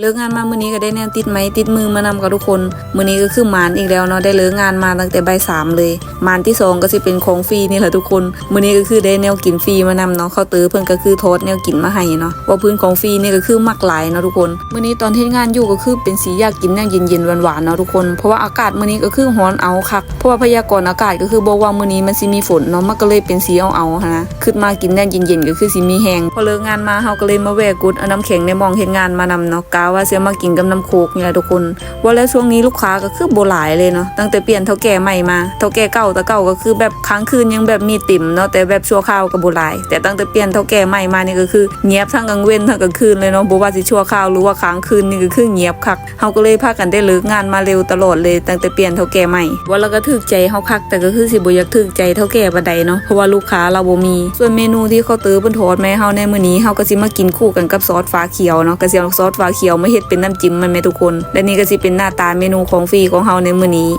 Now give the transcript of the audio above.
เลิกงานมามื้อนี้ก็ได้แนวติดไม้ติดมือมานำกับทุกคน มื้อนี้ก็คือหมานอีกแล้วเนาะได้เลิกงานมาตั้งแต่ใบสามเลยหมานที่สองก็สิเป็นของฟรีนี่แหละทุกคน มื้อนี้ก็คือได้แนวกินฟรีมานำเนาะเขาน์เตอเพิ่นก็คือโทษแนวกินมาให้เนาะว่าพื้นของฟรีนี่ก็คือมักหลายเนาะทุกคน มื้อนี้ตอนที่งานอยู่ก็คือเป็นสีอยากกินแนวเย็นๆหวานๆเนาะทุกคนเพราะว่าอากาศมื้อนี้ก็คือร้อนเอาคักเพราะว่าพยากรณ์อากาศก็คือบอกว่ามื้อนี้มันสิมีฝนเนาะมันก็เลยเป็นสีเอาๆนะขึ้นมากินแนวเย็นๆก็คือสิมีแฮงพอเลิกงานมาเฮาก็เลยมาแวะกุดเอาน้ำแข็งในมองเฮ็ดงานมานำเนาะกาว่าเสิเอามากินกับน้ำโคกนี่แหละทุกคนว่าแล้วช่วงนี้ลูกค้าก็คือโบหลายเลยเนาะตั้งแต่เปลี่ยนเท่าแก่ใหม่มาเท่าแก่เก่าแต่เก่าก็คือแบบค้างคืนยังแบบมีติ่มเนาะแต่แบบชั่วคราวก็โบหลาย แต่ตั้งแต่เปลี่ยนเท่าแก่ใหม่มานี่ก็คือเงียบทั้งกลางเว้นทั้งกลางคืนเลยเนาะบ่ว่าสิชั่วคราวหรือว่าค้างคืนนี่ก็คือเงียบคักเฮาก็เลยพากันได้เลิกงานมาเร็วตลอดเลย ตั้งแต่เปลี่ยนเท่าแก่ใหม่ว่าเราก็ถึกใจเฮาคักแต่ก็คือสิบ่อยากถึกใจเท่าแก่ปานใดเนาะเพราะว่าลูกค้าเราบ่มี ส่วนเมนูที่เขาเตอเพิ่นทอดมาให้เฮาในมื้อนี้เฮาก็สิมากินคู่กันกับซอสฟ้าเขียวเนาะก็สิเอาซอสฟ้าเขียวมาเฮ็ดเป็นน้ำจิ้มมันแม่ทุกคน และนี่ก็สิเป็นหน้าตาเมนูของฟรีของเฮาในมื้อนี้